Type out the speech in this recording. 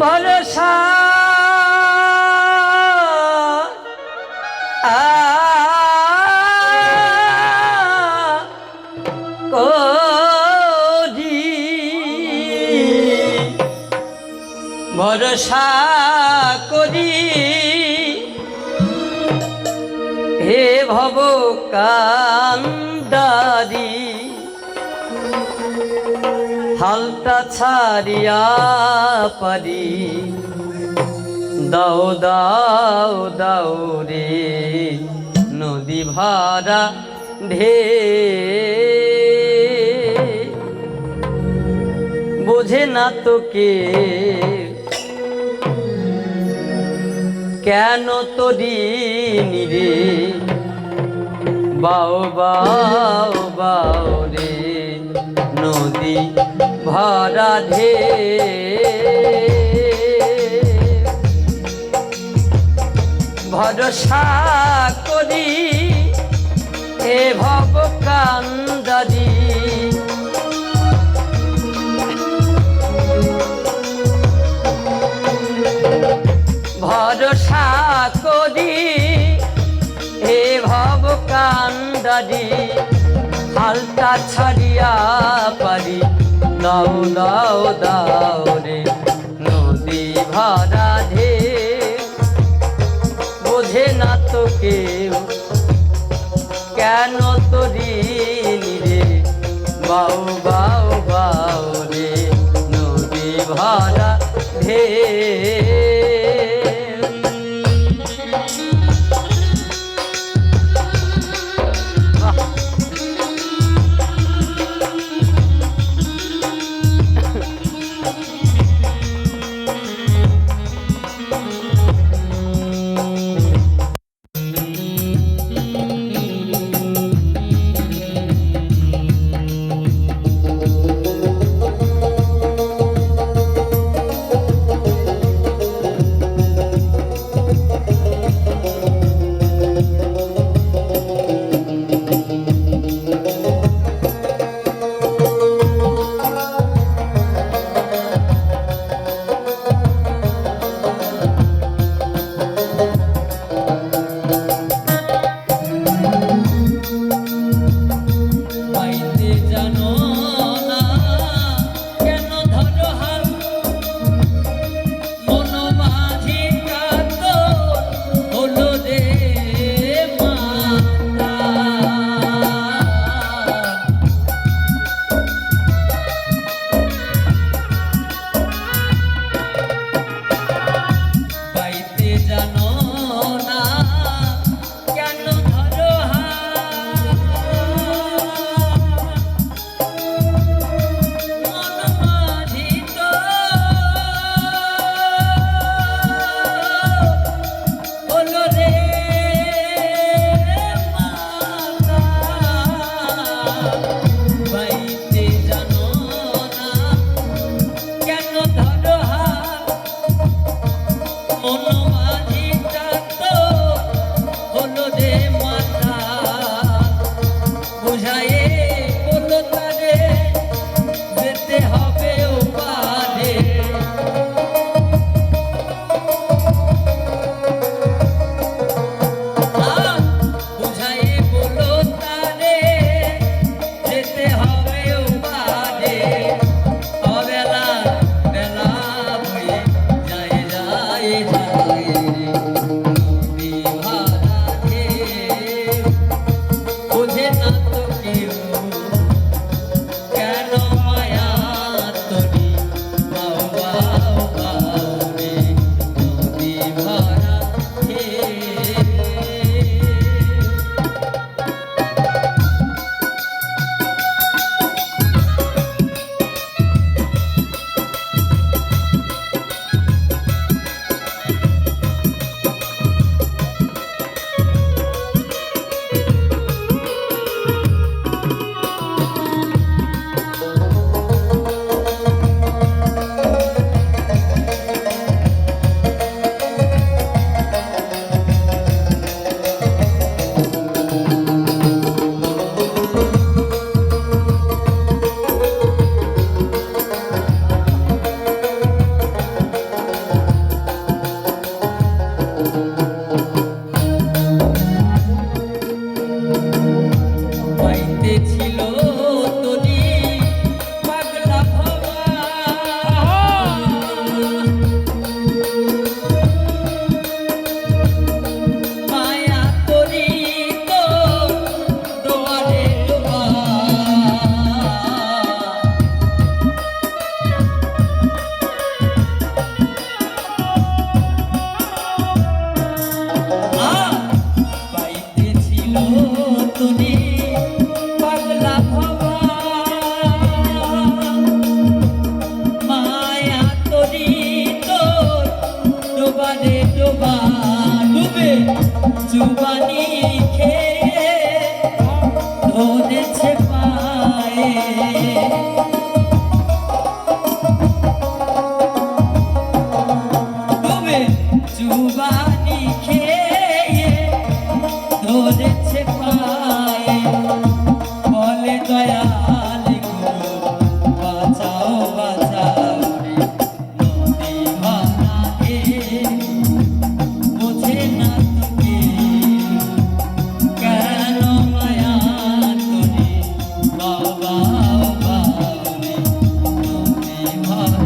ভরসা। করি। ভরসা করি। হে ভব কান্দারি হালটা ছাড়িয়া পারি। দাও দাও দাও রে নদী ভাড়া ঢে। বোঝে না তোকে কেন তোরি রে বাও বাও বাও রে নদী ভরা ঢে ভরসা করি এ ভব কান্দারি ভরসা করি হে ভব কান্দারি হালটা ছাড়িয়া পারি। দাও দাও দাও রে নদী ভরা ধে বোঝে না তো কেউ কেন তোরি রে বাউ বাউ বাউ রে নদী ভরা ঢে। you. ডুবে জুবানি